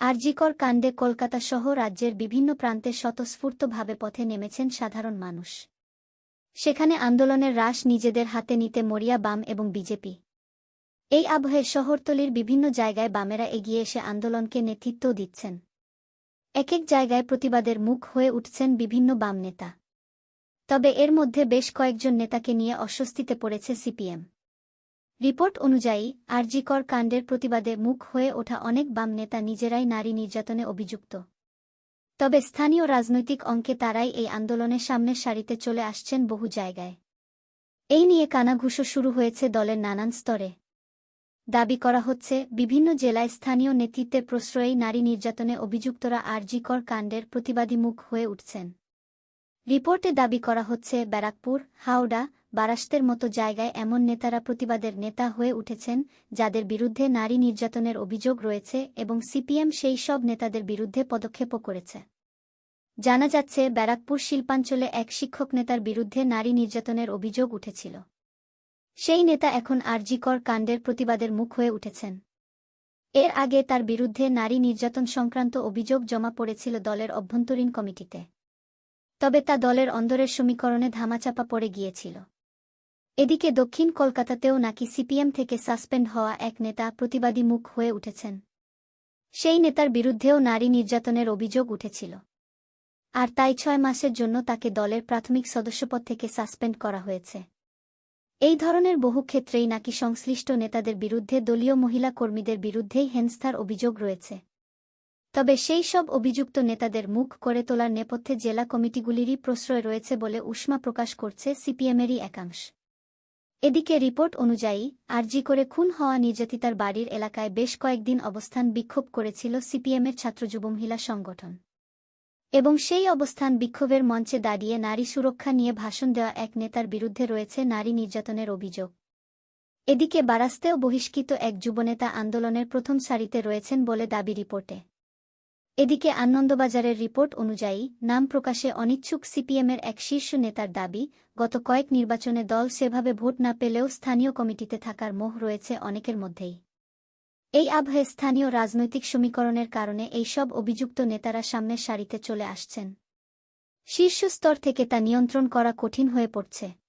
আরজিকর কাণ্ডে কলকাতা সহ রাজ্যের বিভিন্ন প্রান্তে স্বতঃস্ফূর্তভাবে পথে নেমেছেন সাধারণ মানুষ। সেখানে আন্দোলনের রাশ নিজেদের হাতে নিতে মরিয়া বাম এবং বিজেপি। এই আবহে শহরতলির বিভিন্ন জায়গায় বামেরা এগিয়ে এসে আন্দোলনকে নেতৃত্ব দিচ্ছেন। এক এক জায়গায় প্রতিবাদের মুখ হয়ে উঠছেন বিভিন্ন বাম নেতা। তবে এর মধ্যে বেশ কয়েকজন নেতাকে নিয়ে অস্বস্তিতে পড়েছে সিপিএম। রিপোর্ট অনুযায়ী আরজিকর কাণ্ডের প্রতিবাদে মুখ হয়ে ওঠা অনেক বাম নেতা নিজেরাই নারী নির্যাতনে অভিযুক্ত। তবে স্থানীয় রাজনৈতিক অঙ্কে তারাই এই আন্দোলনের সামনের সারিতে চলে আসছেন বহু জায়গায়। এই নিয়ে কানাঘুষো শুরু হয়েছে দলের নানান স্তরে। দাবি করা হচ্ছে, বিভিন্ন জেলায় স্থানীয় নেতৃত্বের প্রশ্রয়েই নারী নির্যাতনে অভিযুক্তরা আরজিকর কাণ্ডের প্রতিবাদী মুখ হয়ে উঠছেন। রিপোর্টে দাবি করা হচ্ছে, ব্যারাকপুর, হাওড়া বারাস্তের মতো জায়গায় এমন নেতারা প্রতিবাদের নেতা হয়ে উঠেছেন, যাদের বিরুদ্ধে নারী নির্যাতনের অভিযোগ রয়েছে এবং সিপিএম সেই সব নেতাদের বিরুদ্ধে পদক্ষেপও করেছে। জানা যাচ্ছে, ব্যারাকপুর শিল্পাঞ্চলে এক শিক্ষক নেতার বিরুদ্ধে নারী নির্যাতনের অভিযোগ উঠেছিল। সেই নেতা এখন আরজিকর কাণ্ডের প্রতিবাদের মুখ হয়ে উঠেছেন। এর আগে তার বিরুদ্ধে নারী নির্যাতন সংক্রান্ত অভিযোগ জমা পড়েছিল দলের অভ্যন্তরীণ কমিটিতে। তবে তা দলের অন্দরের সমীকরণে ধামাচাপা পড়ে গিয়েছিল। এদিকে দক্ষিণ কলকাতাতেও নাকি সিপিএম থেকে সাসপেন্ড হওয়া এক নেতা প্রতিবাদী মুখ হয়ে উঠেছেন। সেই নেতার বিরুদ্ধেও নারী নির্যাতনের অভিযোগ উঠেছিল। আর তাই ছয় মাসের জন্য তাকে দলের প্রাথমিক সদস্যপদ থেকে সাসপেন্ড করা হয়েছে। এই ধরনের বহু ক্ষেত্রেই নাকি সংশ্লিষ্ট নেতাদের বিরুদ্ধে দলীয় মহিলা কর্মীদের বিরুদ্ধেই হেনস্থার অভিযোগ রয়েছে। তবে সেই সব অভিযুক্ত নেতাদের মুখ করে তোলার নেপথ্যে জেলা কমিটিগুলিরই প্রশ্রয় রয়েছে বলে উষ্মা প্রকাশ করছে সিপিএমেরই একাংশ। এদিকে রিপোর্ট অনুযায়ী, আরজি করে খুন হওয়া নির্যাতিতার বাড়ির এলাকায় বেশ কয়েকদিন অবস্থান বিক্ষোভ করেছিল সিপিএমের ছাত্রযুব মহিলা সংগঠন। এবং সেই অবস্থান বিক্ষোভের মঞ্চে দাঁড়িয়ে নারী সুরক্ষা নিয়ে ভাষণ দেওয়া এক নেতার বিরুদ্ধে রয়েছে নারী নির্যাতনের অভিযোগ। এদিকে বারাস্তেও বহিষ্কৃত এক যুবনেতা আন্দোলনের প্রথম সারিতে রয়েছেন বলে দাবি রিপোর্টে। এদিকে আনন্দবাজারের রিপোর্ট অনুযায়ী, নাম প্রকাশে অনিচ্ছুক সিপিএমের এক শীর্ষ নেতার দাবি, গত কয়েক নির্বাচনে দল সেভাবে ভোট না পেলেও স্থানীয় কমিটিতে থাকার মোহ রয়েছে অনেকের মধ্যেই। এই আবহে স্থানীয় রাজনৈতিক সমীকরণের কারণে এইসব অভিযুক্ত নেতারা সামনের সারিতে চলে আসছেন। শীর্ষ স্তর থেকে তা নিয়ন্ত্রণ করা কঠিন হয়ে পড়ছে।